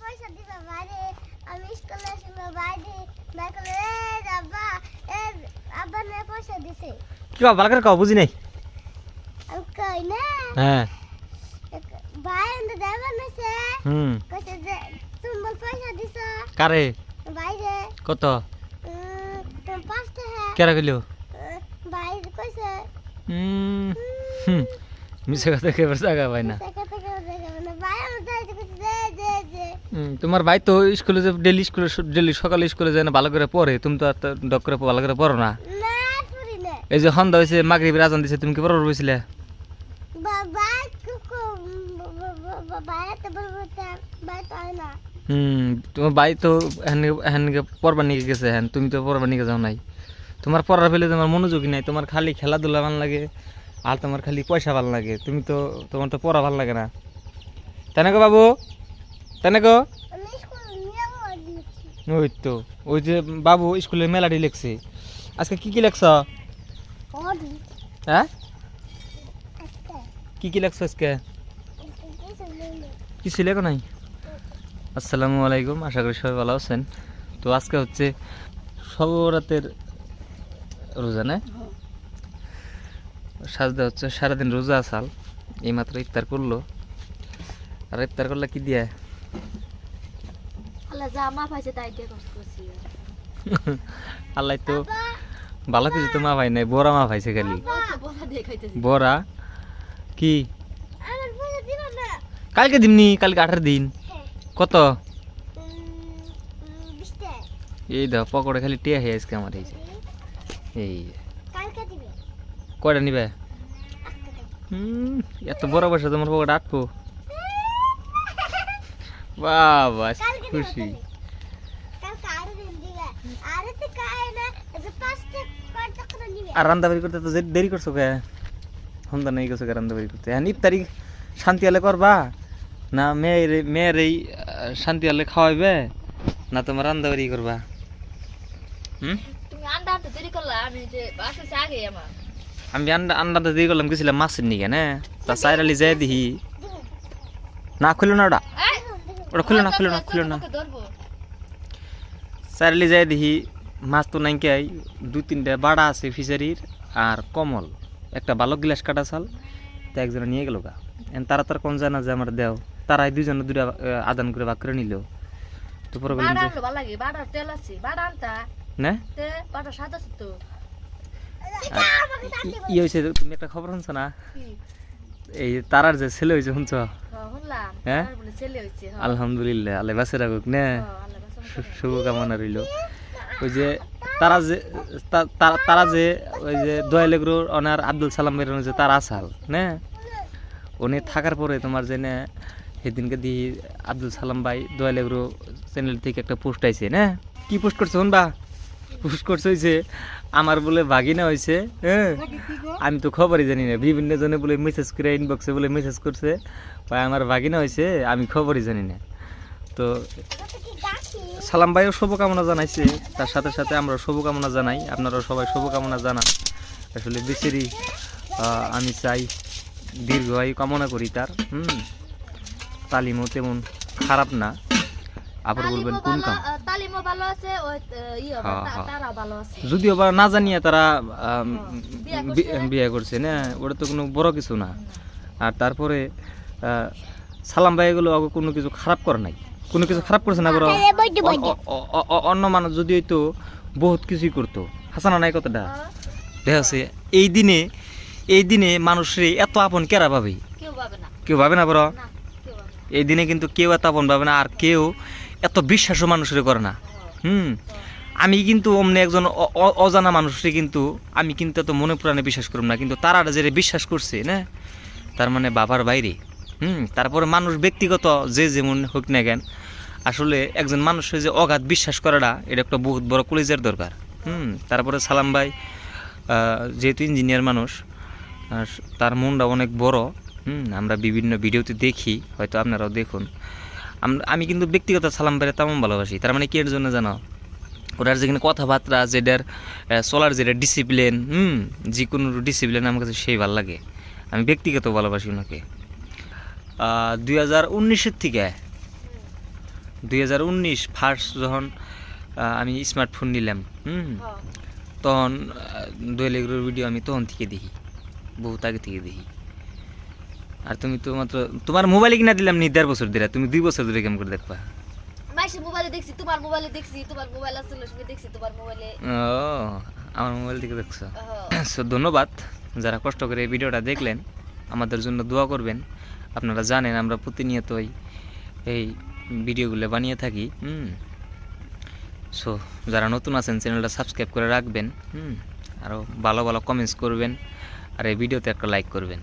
পয়সা দিবা বাইরে আমি স্কুলে আসব বাইরে। ভাই এ আব্বা এ আব্বা না পয়সা দিছে। কি কও ভালো করে কও বুঝি নাই? আমি কই না। হ্যাঁ। ভাই এনে দেবা নাছে হুম। কইছে যে তুমি বল পয়সা দিছ। কারে? বাইরে। কত? পাঁচ টাকা কেরা কইলো? ভাই কইছে। হুম মিছে কথা কেবার জায়গা পাই না। তোমার ভাই তো স্কুলে যে ডেলি স্কুলে ডেলি সকালে স্কুলে যায় না ভালো করে পড়ে। তুমি তো আর ডক করে ভালো করে পড়ো না। এই যে সন্ধ্যা হয়েছে মাগরিবের আজান দিছে তুমি কি পড়ো বসছিলে? বাবা কুকু ভাই তো বলব ভাই তো হয় না। হুম তোমার ভাই তো হ্যান হ্যান পড়বার নিকে গেছে হ্যান তুমি তো পড়বার নিকে যাও নাই। তোমার পড়ার ফেলে তোমার মনোযোগী নাই তোমার খালি খেলাধুলা ভালো লাগে আর তোমার খালি পয়সা ভালো লাগে তুমি তো তোমার তো পড়া ভালো লাগে না। তাই না গো বাবু? তাই না গো? ওই তো ওই যে বাবু স্কুলে মেলাটি লিখছে। আজকে কি কি লেখছ? হ্যাঁ? কি কি লেখছ আজকে? কিছু লেখো নাই। আসসালামু আলাইকুম আশা করি সবাই ভালো আছেন। তো আজকে হচ্ছে সবরাতের রোজা না? সাজদা হচ্ছে সারাদিন রোজা আসাল। এইমাত্র ইফতার করল। আর ইফতার করলে কি দিয়ে? আল্লাহ যা মা পাইছে তাই দিয়ে কষ্ট করছি। আল্লাহ তো ভালো কিছু তো মা ভাই নাই বড়া মা ভাইছে খালি। বড়া কি? কালকে দিমনি কালকে আঠারো দিন। হ্যাঁ। কত? এই দাও পকোড়া খালি টিয়া হয়ে আজকে আমার এই যে। এই। যে। কালকে দিবে। কয়টা নিবে? এত বড় বয়সে তোমার পকেটে আটবো বাবা কালকে দিবে খুশি কালকে আরও দিন দিবে আরে তো কায় না যে পাঁচটা কয়টা করে নিবে। আর রান্না বাড়ি করতে তো দেরি করছ কে? সন্ধ্যা নেই গেছো রান্না করতে? হ্যাঁ তারিখ শান্তি হলে করবা? না মেয়ের মেয়ের এই শান্তি হলে খাওয়াইবে? না তোমার রান্না বাড়ি করবা? হুম? দেরি আমি আন্ডা আন্ডাতে দিয়ে গেলাম গেছিলাম মাছের নিকে না? তা সাইরালি যাই দিহি। না খুলো না ওটা? ওটা খুলো না খুলো না খুলো না। চারলি যাই দেখি মাছ তো নাইকাই দু তিনটা বাড়া আছে ফিশারির আর কমল। একটা ভালো গিলাস কাটা চাল তা একজনে নিয়ে গেল গা। এন তারা তার কোন জানা যে আমার দেও তারাই দুজনে দুটা আদান করে ভাগ করে নিল। তো পরে বললাম যে না? ই- হয়েছে তুমি একটা খবর শুনছো না? এই তারার যে ছেলে হয়েছে শুনছ? হ্যাঁ। আলহামদুলিল্লাহ আল্লাহ বাসে রাখুক না? শুভকামনা রইল। ওই যে তারা যে তারা- যে ওই যে দয়ালেগুর ওনার আব্দুল সালাম বের যে তার আসাল না? উনি থাকার পরে তোমার যে না সেদিনকে দিয়ে আব্দুল সালাম ভাই দয়ালেগুরু চ্যানেল থেকে একটা পোস্ট আইছে না? কি পোস্ট করছে শুনবা? পোস্ট করছে হয়েছে আমার বলে বাগিনা হয়েছে হ্যাঁ? আমি তো খবরই জানি না। বিভিন্ন জনে বলে মেসেজ করে ইনবক্সে বলে মেসেজ করছে ভাই আমার বাগিনা হয়েছে আমি খবরই জানি না। তো সালাম ভাইও শুভকামনা জানাইছে। তার সাথে সাথে আমরা শুভকামনা জানাই। আপনারাও সবাই শুভকামনা জানান। আসলে আহ, আমি চাই দীর্ঘ আয়ু কামনা করি তার হুম? তালিমও তেমন খারাপ না। আবার বলবেন কোন কাম তালিমও ভালো আছে ইয়ে হ্যাঁ, তা- হ্যাঁ। ভালো আছে। যদিও বা না জানিয়ে তারা বিয়ে করছে। না? ওটা তো কোনো বড় কিছু না। আর তারপরে সালাম ভাই এগুলো আগে কোনো কিছু খারাপ করে নাই। কোনো কিছু খারাপ করছে না বড় অন্য মানুষ যদি হইতো বহুত কিছুই করতো। হাসানা নাই কথাটা। দেখা যাচ্ছে এই দিনে এই দিনে মানুষরে এত আপন কেরা পাবে কেউ পাবে না। কেউ ভাবে না বড়? এই দিনে কিন্তু কেউ এত আপন ভাবে না আর কেউ এত বিশ্বাসও মানুষের করে না। হুম? আমি কিন্তু অমনি একজন অজানা মানুষরে কিন্তু আমি কিন্তু এত মনে প্রাণে বিশ্বাস করব না। কিন্তু তারা যে বিশ্বাস করছে, না? তার মানে বাবার বাইরে। হুম? তারপরে মানুষ ব্যক্তিগত যে যেমন হোক না কেন, আসলে একজন মানুষের যে অগাধ বিশ্বাস করাটা, এটা একটা বহুত বড় কলেজের দরকার। হুম? তারপরে সালাম ভাই যেহেতু ইঞ্জিনিয়ার মানুষ তার মনটা অনেক বড়। হুম? আমরা বিভিন্ন ভিডিওতে দেখি, হয়তো আপনারাও দেখুন। আম- আমি কিন্তু ব্যক্তিগত সালাম ভাইয়ের তেমন ভালোবাসি। তার মানে কি এর জন্য জানো? ওটার যেখানে কথাবার্তা যেটার চলার যেটা ডিসিপ্লিন হুম যে কোনো ডিসিপ্লিন আমার কাছে সেই ভালো লাগে। আমি ব্যক্তিগত ভালোবাসি ওনাকে। দুই হাজার উনিশের থেকে দুই হাজার উনিশ ফার্স্ট যখন আমি স্মার্টফোন নিলাম হুম হ্যাঁ। তখন দোয়েল ভিডিও আমি তখন থেকে দেখি বহুত আগে থেকে দেখি। আর তুমি তো মাত্র তোমার মোবাইলে কিনা দিলাম নি দেড় বছর ধরে তুমি দুই বছর ধরে কেমন করে দেখবা। মাইসের মোবাইলে দেখছি তোমার মোবাইলে দেখছি তোমার মোবাইল আসলে সঙ্গে দেখছি তোমার মোবাইলে ও আমার মোবাইল থেকে দেখছ। সো ধন্যবাদ। যারা কষ্ট করে এই ভিডিওটা দেখলেন আমাদের জন্য দোয়া করবেন। আপনারা জানেন আমরা প্রতিনিয়তই এই ভিডিওগুলো বানিয়ে থাকি হুম। সো যারা নতুন আছেন চ্যানেলটা সাবস্ক্রাইব করে রাখবেন হুম। আরও ভালো ভালো কমেন্টস করবেন আর এই ভিডিওতে একটা লাইক করবেন।